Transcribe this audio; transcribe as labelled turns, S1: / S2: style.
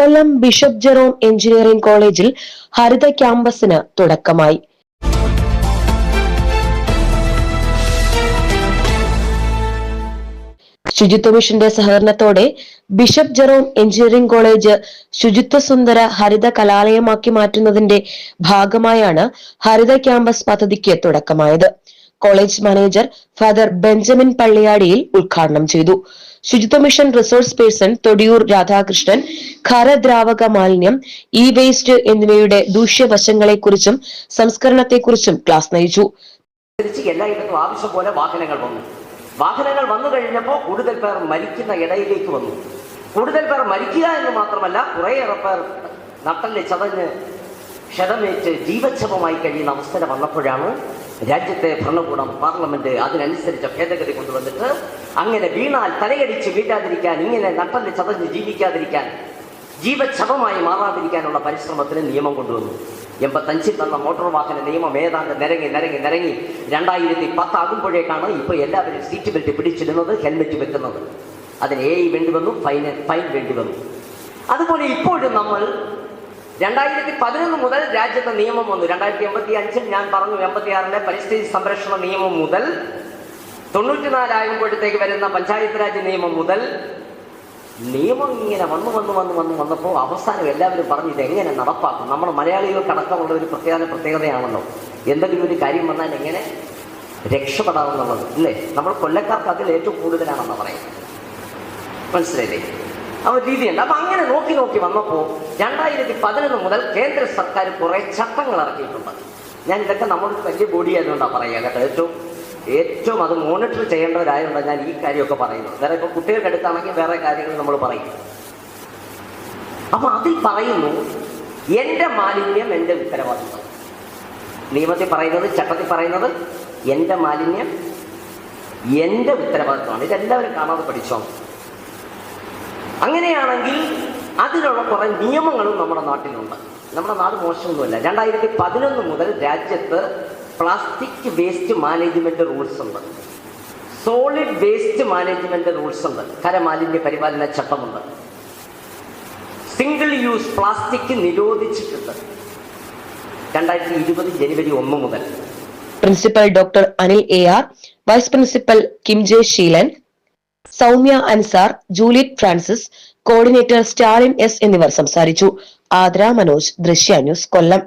S1: കൊല്ലം bishop Jerome engineering കോളേജിൽ ഹരിത ക്യാമ്പസിന് തുടക്കമായി. ശുചിത്വ മിഷന്റെ സഹകരണത്തോടെ ബിഷപ്പ് ജെറോം എഞ്ചിനീയറിംഗ് കോളേജ് ശുചിത്വ സുന്ദര ഹരിത കലാലയമാക്കി മാറ്റുന്നതിന്റെ ഭാഗമായാണ് ഹരിത ക്യാമ്പസ് പദ്ധതിക്ക് തുടക്കമായത്. കോളേജ് മാനേജർ ഫാദർ ബെഞ്ചമിൻ പള്ളിയാടിയിൽ ഉദ്ഘാടനം ചെയ്തു. ശുചിത്വ mission resource person Thodiyoor Radhakrishnan ഖരദ്രാവക മാലിന്യം ഇ വേസ്റ്റ് എന്നിവയുടെ ദൂഷ്യവശങ്ങളെക്കുറിച്ചും സംസ്കരണത്തെക്കുറിച്ചും ക്ലാസ് നയിച്ചു.
S2: എല്ലായിടത്തും ആവശ്യം പോലെ വാഹനങ്ങൾ വന്നു. വാഹനങ്ങൾ വന്നു കഴിഞ്ഞപ്പോൾ കൂടുതൽ പേർ മരിക്കുന്ന ഇടയിലേക്ക് വന്നു. കൂടുതൽ പേർ മരിക്കുക എന്ന് മാത്രമല്ല കുറേയേറെ പേർ നട്ടൽ ചതഞ്ഞ് ക്ഷതമേറ്റ് ജീവച്ഛവമായി കഴിയുന്ന അവസ്ഥ വന്നപ്പോഴാണ് രാജ്യത്തെ ഭരണകൂടം പാർലമെന്റ് അതിനനുസരിച്ച ഭേദഗതി കൊണ്ടുവന്നിട്ട് അങ്ങനെ വീണാൽ തലയടിച്ച് വീഴാതിരിക്കാൻ ഇങ്ങനെ നട്ടൽ ചതഞ്ഞ് ജീവിക്കാതിരിക്കാൻ ജീവച്ഛവമായി മാറാതിരിക്കാനുള്ള പരിശ്രമത്തിന് നിയമം കൊണ്ടുവന്നു. എൺപത്തഞ്ചിൽ വന്ന മോട്ടോർ വാഹന നിയമം ഏതാണ്ട് നിരങ്ങി നിരങ്ങി നിരങ്ങി രണ്ടായിരത്തി പത്താകുമ്പോഴേക്കാണ് ഇപ്പോൾ എല്ലാവരും സീറ്റ് ബെൽറ്റ് പിടിച്ചിടുന്നത് ഹെൽമെറ്റ് വെക്കുന്നത്. അതിന് എ വേണ്ടി വന്നു ഫൈൻ ഫൈൻ വേണ്ടി വന്നു. അതുപോലെ ഇപ്പോഴും നമ്മൾ രണ്ടായിരത്തി പതിനൊന്ന് മുതൽ രാജ്യത്തെ നിയമം വന്നു. രണ്ടായിരത്തി എൺപത്തി അഞ്ചിൽ ഞാൻ പറഞ്ഞു എൺപത്തി ആറിലെ പരിസ്ഥിതി സംരക്ഷണ നിയമം മുതൽ തൊണ്ണൂറ്റിനാലാകുമ്പോഴത്തേക്ക് വരുന്ന പഞ്ചായത്ത് രാജ് നിയമം മുതൽ നിയമം ഇങ്ങനെ വന്നു വന്നു വന്നു വന്നു വന്നപ്പോൾ അവസാനം എല്ലാവരും പറഞ്ഞു ഇത് എങ്ങനെ നടപ്പാക്കും? മലയാളികൾ മലയാളികൾക്കടക്കമുള്ള ഒരു പ്രത്യേക പ്രത്യേകതയാണല്ലോ. എന്തെങ്കിലും ഒരു കാര്യം വന്നാൽ എങ്ങനെ രക്ഷപ്പെടാമെന്നുള്ളത് ഇല്ലേ നമ്മൾ കൊല്ലക്കാർക്ക് അതിൽ ഏറ്റവും കൂടുതലാണെന്ന് പറയും മനസ്സിലായില്ലേ? ആ ഒരു രീതിയുണ്ട് അപ്പൊ അങ്ങനെ നോക്കി നോക്കി വന്നപ്പോൾ രണ്ടായിരത്തി പതിനൊന്ന് മുതൽ കേന്ദ്ര സർക്കാർ കുറെ ചട്ടങ്ങൾ ഇറക്കിയിട്ടുണ്ട്. ഞാൻ ഇതൊക്കെ നമ്മുടെ വലിയ ബോഡി ആയതുകൊണ്ടാണ് പറയുക കേട്ടോ. ഏറ്റവും ഏറ്റവും അത് മോണിറ്റർ ചെയ്യേണ്ടവരായതുകൊണ്ട് ഞാൻ ഈ കാര്യമൊക്കെ പറയുന്നത്. വേറെ ഇപ്പൊ കുട്ടികൾക്ക് അടുത്താണെങ്കിൽ വേറെ കാര്യങ്ങൾ നമ്മൾ പറയും. അപ്പൊ അതിൽ പറയുന്നു എന്റെ മാലിന്യം എന്റെ ഉത്തരവാദിത്വം. നിയമത്തിൽ പറയുന്നത് ചട്ടത്തിൽ പറയുന്നത് എന്റെ മാലിന്യം എന്റെ ഉത്തരവാദിത്വമാണ്. ഇതെല്ലാവരും കാണാതെ പഠിച്ചോ? അങ്ങനെയാണെങ്കിൽ അതിനുള്ള കുറെ നിയമങ്ങളും നമ്മുടെ നാട്ടിലുണ്ട്. നമ്മുടെ നാട് മോശമൊന്നുമല്ല. രണ്ടായിരത്തി പതിനൊന്ന് മുതൽ രാജ്യത്ത് പ്ലാസ്റ്റിക് വേസ്റ്റ് മാനേജ്മെന്റ് റൂൾസ് ഉണ്ട്. സോളിഡ് വേസ്റ്റ് മാനേജ്മെന്റ് റൂൾസ് ഉണ്ട്. കരമാലിന്യ പരിപാലന ചട്ടമുണ്ട്. സിംഗിൾ യൂസ് പ്ലാസ്റ്റിക് നിരോധിച്ചിട്ടുണ്ട്. രണ്ടായിരത്തി ഇരുപത് ജനുവരി ഒന്ന് മുതൽ.
S1: Principal doctor Anil A R vice principal Kim J Sheelan Soumya Ansar Juliet Francis coordinator Stalin S എന്നിവർ സംസാരിച്ചു. ആദ്ര മനോജ് ദൃശ്യ ന്യൂസ് കൊല്ലം.